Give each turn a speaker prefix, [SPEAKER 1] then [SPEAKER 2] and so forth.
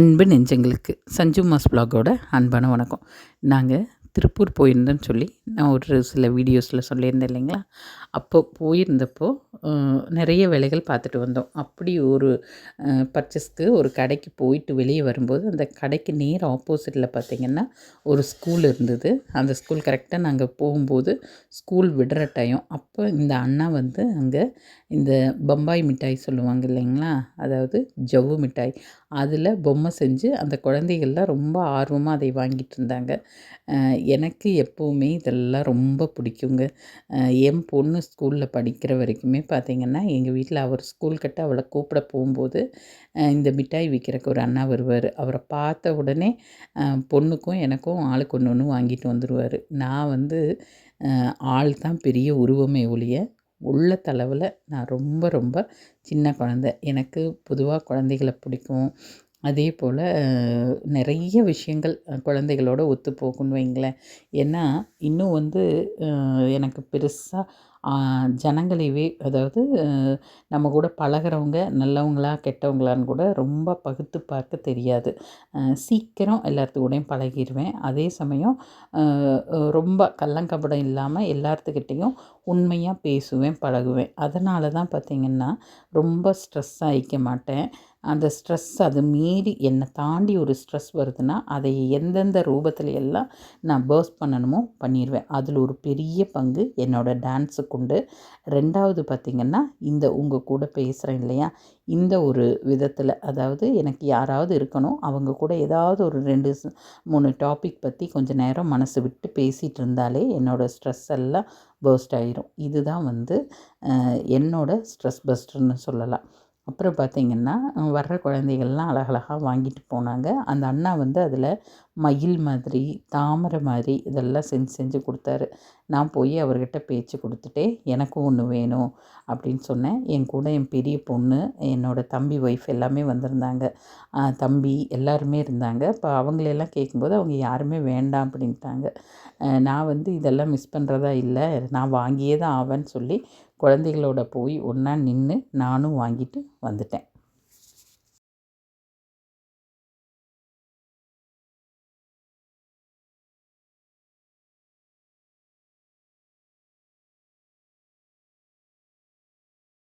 [SPEAKER 1] அன்பு நெஞ்சங்களுக்கு சஞ்சு மாஸ் பிளாகோட அன்பான வணக்கம். நாங்கள் திருப்பூர் போயிருந்தோன்னு சொல்லி நான் ஒரு சில வீடியோஸில் சொல்லியிருந்தேன் இல்லைங்களா? அப்போ போயிருந்தப்போ நிறைய வேலைகள் பார்த்துட்டு வந்தோம். அப்படி ஒரு பர்ச்சேஸ்க்கு ஒரு கடைக்கு போயிட்டு வெளியே வரும்போது அந்த கடைக்கு நேர் ஆப்போசிட்டில் பார்த்திங்கன்னா ஒரு ஸ்கூல் இருந்தது. அந்த ஸ்கூல் கரெக்டாக நாங்கள் போகும்போது ஸ்கூல் விடுற டைம் அப்போ இந்த அண்ணா வந்து அங்கே இந்த பம்பாய் மிட்டாய் சொல்லுவாங்க இல்லைங்களா? அதாவது ஜவ்வு மிட்டாய். அதில் பொம்மை செஞ்சு அந்த குழந்தைகள்லாம் ரொம்ப ஆர்வமாக அதை வாங்கிட்டு இருந்தாங்க. எனக்கு எப்போவுமே இதெல்லாம் ரொம்ப பிடிக்குங்க. என் பொண்ணு ஸ்கூலில் படிக்கிற வரைக்குமே பார்த்திங்கன்னா எங்கள் வீட்டில் அவர் ஸ்கூல் கட்ட அவளை கூப்பிட போகும்போது இந்த மிட்டாய் விற்கிறக்கு ஒரு அண்ணா வருவார். அவரை பார்த்த உடனே பொண்ணுக்கும் எனக்கும் ஆளுக்கு ஒன்று ஒன்று வாங்கிட்டு வந்துடுவார் நான் வந்து ஆள் தான் பெரிய உருவமே ஒழிய உள்ள தளவில் நான் ரொம்ப ரொம்ப சின்ன குழந்த. எனக்கு பொதுவாக குழந்தைகளை பிடிக்கும். அதே போல் நிறைய விஷயங்கள் குழந்தைகளோட ஒத்து போகும்னு வைங்களேன். ஏன்னா இன்னும் வந்து எனக்கு பெருசாக ஜனங்களைவே அதாவது நம்ம கூட பழகுறவங்க நல்லவங்களா கெட்டவங்களான்னு கூட ரொம்ப பகுத்து பார்க்க தெரியாது. சீக்கிரம் எல்லாத்து கூடயும் பழகிடுவேன் அதே சமயம் ரொம்ப கள்ளங்கபடம் இல்லாமல் எல்லாத்துக்கிட்டேயும் உண்மையாக பேசுவேன் பழகுவேன். அதனால தான் பார்த்திங்கன்னா ரொம்ப ஸ்ட்ரெஸ் ஆகிக்க மாட்டேன். அந்த ஸ்ட்ரெஸ் அது மீறி என்னை தாண்டி ஒரு ஸ்ட்ரெஸ் வருதுன்னா அதை எந்தெந்த ரூபத்துல எல்லாம் நான் பேர்ஸ் பண்ணணுமோ பண்ணிடுவேன் அதில் ஒரு பெரிய பங்கு என்னோடய டான்ஸுக்கு கொண்டு ரெண்டாவது பார்த்திங்கன்னா இந்த உங்கள் கூட பேசுகிறேன் இல்லையா? இந்த ஒரு விதத்தில் அதாவது எனக்கு யாராவது இருக்கணும் அவங்க கூட ஏதாவது ஒரு ரெண்டு மூணு டாபிக் பற்றி கொஞ்சம் நேரம் மனசு விட்டு பேசிகிட்டு இருந்தாலே என்னோடய ஸ்ட்ரெஸ் எல்லாம் பர்ஸ்ட் ஆயிரும். இதுதான் வந்து என்னோடய ஸ்ட்ரெஸ் பஸ்டர்னு சொல்லலாம். அப்புறம் பார்த்திங்கன்னா வர்ற குழந்தைகள்லாம் அழகழகாக வாங்கிட்டு போனாங்க. அந்த அண்ணா வந்து அதில் மயில் மாதிரி தாமரை மாதிரி இதெல்லாம் செஞ்சு செஞ்சு கொடுத்தாரு. நான் போய் அவர்கிட்ட பேச்சு கொடுத்துட்டே எனக்கும் ஒன்று வேணும் அப்படின்னு சொன்னேன். என் கூட என் பெரிய பொண்ணு என்னோடய தம்பி ஒய்ஃப் எல்லாமே வந்திருந்தாங்க. தம்பி எல்லாருமே இருந்தாங்க. இப்போ அவங்களெல்லாம் கேட்கும்போது அவங்க யாருமே வேண்டாம் அப்படின்ட்டாங்க. நான் வந்து இதெல்லாம் மிஸ் பண்ணுறதா இல்லை. நான் வாங்கியே தான் ஆவேன்னு சொல்லி குழந்தைகளோட போய் ஒன்றா நின்று நானும் வாங்கிட்டு வந்துட்டேன்.